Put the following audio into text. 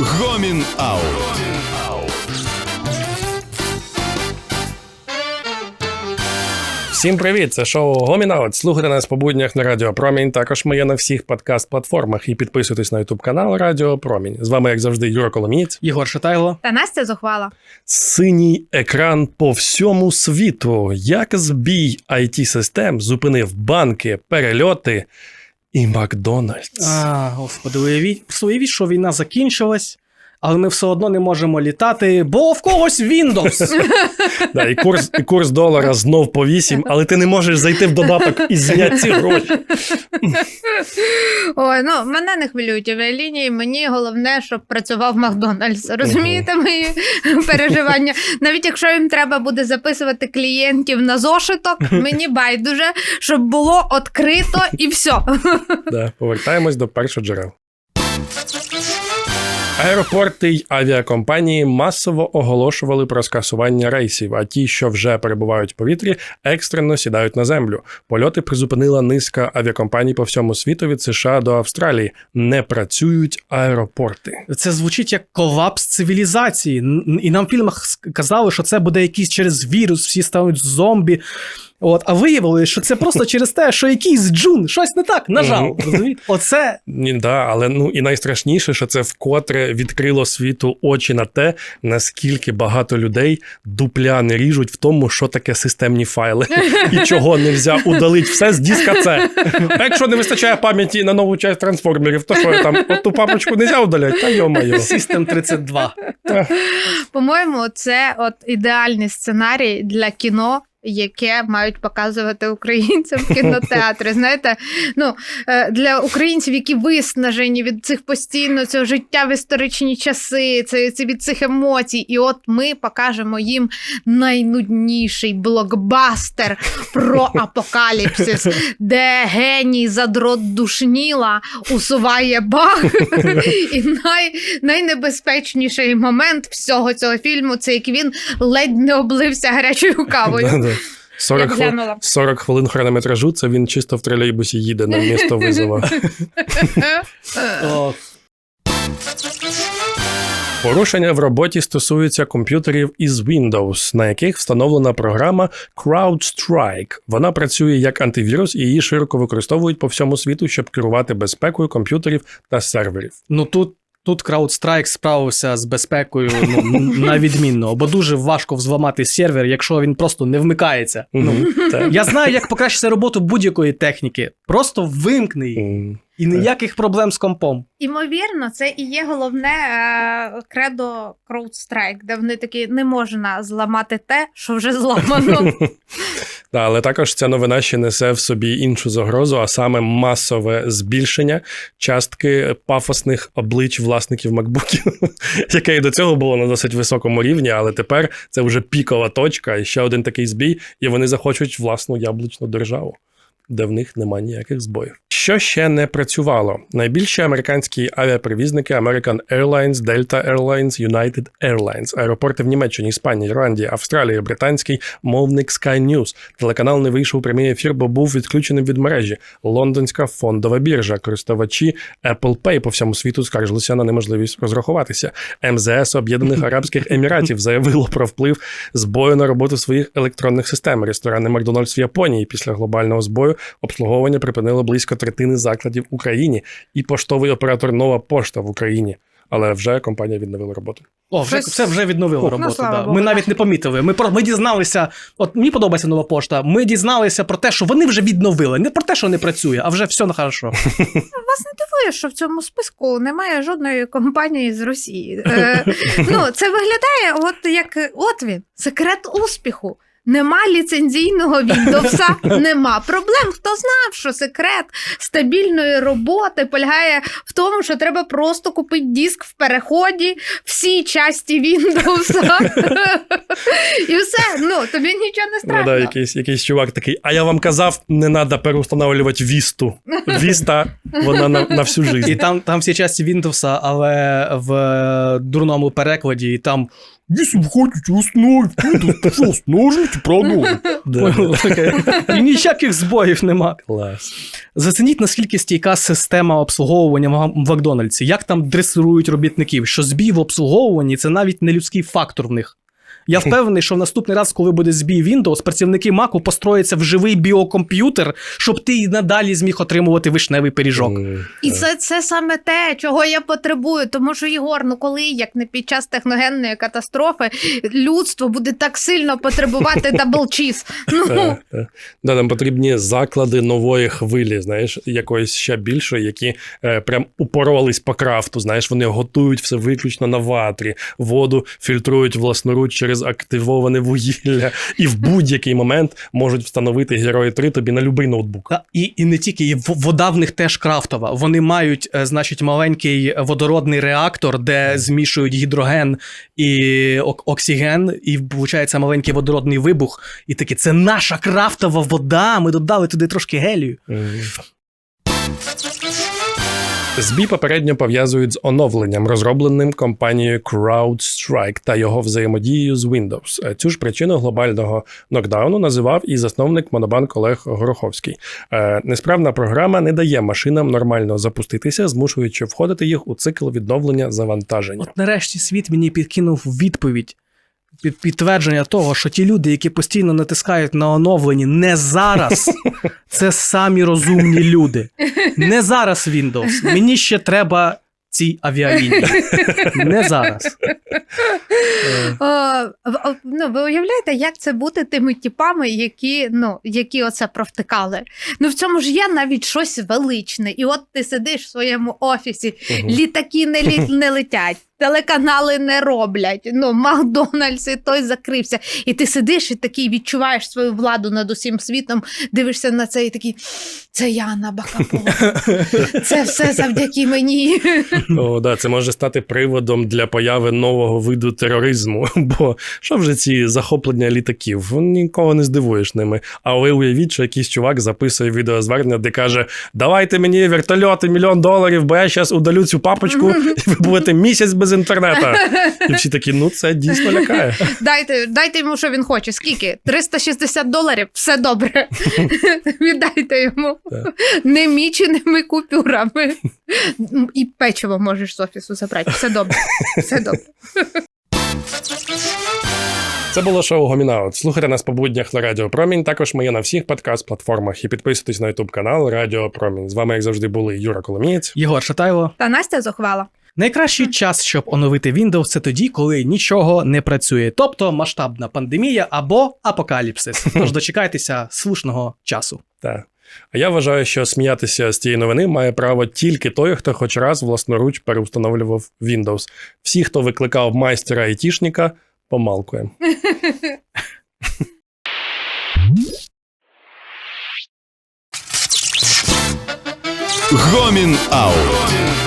Гомін Аут. Всім привіт! Це шоу Гомінаут. Слухайте нас по буднях на Радіо Промінь. Також ми є на всіх подкаст-платформах і підписуйтесь на Ютуб канал Радіо Промінь. З вами, як завжди, Юра Коломієць. Ігор Шатайло. Та Настя зухвала. Синій екран по всьому світу. Як збій it систем зупинив банки, перельоти і Макдональдс. А, господи, уявіть, уявіть, що війна закінчилась, але ми все одно не можемо літати, бо в когось Windows. Да, і, курс, і курс долара знов по 8, але ти не можеш зайти в додаток і зняти ці гроші. Ой, ну мене не хвилюють авіалінії. Мені головне, щоб працював Макдональдс. Розумієте мої переживання? Навіть якщо їм треба буде записувати клієнтів на зошиток, мені байдуже, щоб було відкрито і все. Да, повертаємось до першого джерел. Аеропорти й авіакомпанії масово оголошували про скасування рейсів, а ті, що вже перебувають в повітрі, екстрено сідають на землю. Польоти призупинила низка авіакомпаній по всьому світу від США до Австралії. Не працюють аеропорти. Це звучить як колапс цивілізації. І нам в фільмах казали, що це буде якийсь через вірус, всі стануть зомбі. От, а виявилось, що це просто через те, що якийсь джун щось не так нажав. Розумієте? Оце Ні, да, але ну і найстрашніше, що це вкотре відкрило світу очі на те, наскільки багато людей дупля не ріжуть в тому, що таке системні файли, і чого не можна удалити все з диска. А якщо не вистачає пам'яті на нову часть трансформерів, то що я там от ту папочку не можна удаляти? Та йо-моє. System 32. По-моєму, це от ідеальний сценарій для кіно. Яке мають показувати українцям в кінотеатрі. Знаєте, ну е, для українців, які виснажені від цих постійно цього життя в історичні часи, це, це від цих емоцій. І от ми покажемо їм найнудніший блокбастер про апокаліпсис, де геній задрот душніла усуває баг. І най, найнебезпечніший момент всього цього фільму це як він ледь не облився гарячою кавою. Да-да. 40, Я 40 хвилин хронометражу, це він чисто в тролейбусі їде на місто визова. Порушення в роботі стосуються комп'ютерів із Windows, на яких встановлена програма CrowdStrike. Вона працює як антивірус і її широко використовують по всьому світу, щоб керувати безпекою комп'ютерів та серверів. Ну тут. Тут CrowdStrike справився з безпекою ну, на відмінно, бо дуже важко взламати сервер, якщо він просто не вмикається. Ну, я знаю, як покращити роботу будь-якої техніки. Просто вимкни її. І ніяких проблем з компом. Імовірно, це і є головне е, кредо CrowdStrike, де вони такі не можна зламати те, що вже зламано. Да, але також ця новина ще несе в собі іншу загрозу, а саме масове збільшення частки пафосних облич власників макбуків, яке і до цього було на досить високому рівні, але тепер це вже пікова точка, і ще один такий збій, і вони захочуть власну яблучну державу. Де в них немає ніяких збоїв. Що ще не працювало? Найбільші американські авіаперевізники American Airlines, Delta Airlines, United Airlines, аеропорти в Німеччині, Іспанії, Ірландії, Австралії, британський мовник Sky News. Телеканал не вийшов у прямий ефір, бо був відключеним від мережі. Лондонська фондова біржа. Користувачі Apple Pay по всьому світу скаржилися на неможливість розрахуватися. МЗС Об'єднаних Арабських Еміратів заявило про вплив збою на роботу своїх електронних систем. Ресторани Макдональдс в Японії після глобального збою обслуговування припинило близько третини закладів в Україні і поштовий оператор Нова Пошта в Україні. Але вже компанія відновила роботу. О, вже, Щось- це вже відновило Ну, роботу. да. Богу, Ми навіть не помітили. Ми, про, ми дізналися, от мені подобається нова пошта. Ми дізналися про те, що вони вже відновили. Не про те, що не працює, а вже все на хорошо. Вас не дивує, що в цьому списку немає жодної компанії з Росії. Е, ну, це виглядає от як от він, секрет успіху. Нема ліцензійного Windows, нема проблем. Хто знав, що секрет стабільної роботи полягає в тому, що треба просто купити диск в переході, всі часті Windows. І все. Ну, тобі нічого не Ну, страшно. да, якийсь, якийсь чувак такий, а я вам казав, не треба переустанавлювати Вісту. Віста, вона на, на всю життя. І там, там всі часті Windows, але в дурному перекладі, і там Если вы хотите установить, то, пожалуйста, нажмите продовжити. І ніяких збоїв нема. Клас. Зацініть, наскільки стійка система обслуговування в Макдональдсі, як там дресирують робітників, що збій в обслуговуванні це навіть не людський фактор в них. Я впевнений, що в наступний раз, коли буде збій Windows, працівники Маку построяться в живий біокомп'ютер, щоб ти і надалі зміг отримувати вишневий пиріжок. І це, це саме те, чого я потребую. Тому що Єгор, ну коли, як не під час техногенної катастрофи, людство буде так сильно потребувати даблчіз. Ну. Да, нам потрібні заклади нової хвилі, знаєш, якоїсь ще більшої, які е, прям упоролись по крафту. Знаєш, вони готують все виключно на ватрі, воду фільтрують власноруч через активоване вугілля, і в будь-який момент можуть встановити герої 3 тобі на будь-який ноутбук. І, і не тільки, і вода в них теж крафтова. Вони мають, е, значить, маленький водородний реактор, де змішують гідроген і ок- оксиген, і виходить маленький водородний вибух. І таке, це наша крафтова вода. Ми додали туди трошки гелію. Мгм. Збій попередньо пов'язують з оновленням, розробленим компанією CrowdStrike та його взаємодією з Windows. Е, Цю ж причину глобального нокдауну називав і засновник Монобанк Олег Гороховський. Е, Несправна програма не дає машинам нормально запуститися, змушуючи входити їх у цикл відновлення завантаження. От нарешті світ мені підкинув відповідь. Під підтвердження того, що ті люди, які постійно натискають на оновлені не зараз, це самі розумні люди. Не зараз Windows. Мені ще треба ці авіалінії. Не зараз. О, ну, ви уявляєте, як це бути тими типами, які, ну, які оце провтикали? Ну в цьому ж є навіть щось величне. І от ти сидиш в своєму офісі, літаки не, лі, не летять. Телеканали не роблять. Ну, Макдональдс і той закрився. І ти сидиш і такий відчуваєш свою владу над усім світом, дивишся на це і такий: це я на Бакапова. Це все завдяки мені. О, да, це може стати приводом для появи нового виду тероризму. Бо що вже ці захоплення літаків? Нікого не здивуєш ними. А ви уявіть, що якийсь чувак записує відеозвернення, де каже: Давайте мені вертольоти, мільйон доларів, бо я зараз удалю цю папочку, і ви будете місяць без інтернету. І всі такі, ну це дійсно лякає. Дайте, дайте йому, що він хоче. Скільки? 360 доларів? Все добре. Віддайте йому неміченими купюрами. І печиво можеш з офісу забрати. Все добре. Все добре. Це було шоу Гомінаут. Слухайте нас по буднях на Радіо Промінь. Також ми є на всіх подкаст-платформах і підписуйтесь на Ютуб канал Радіо Промінь. З вами, як завжди, були Юра Коломієць. Єгор Шатайло. Та Настя зухвала. Найкращий час, щоб оновити Windows, це тоді, коли нічого не працює. Тобто масштабна пандемія або апокаліпсис. Тож дочекайтеся слушного часу. Так. А я вважаю, що сміятися з цієї новини має право тільки той, хто хоч раз власноруч переустановлював Windows. Всі, хто викликав майстера айтішника, помалкуємо. Гомін Аут.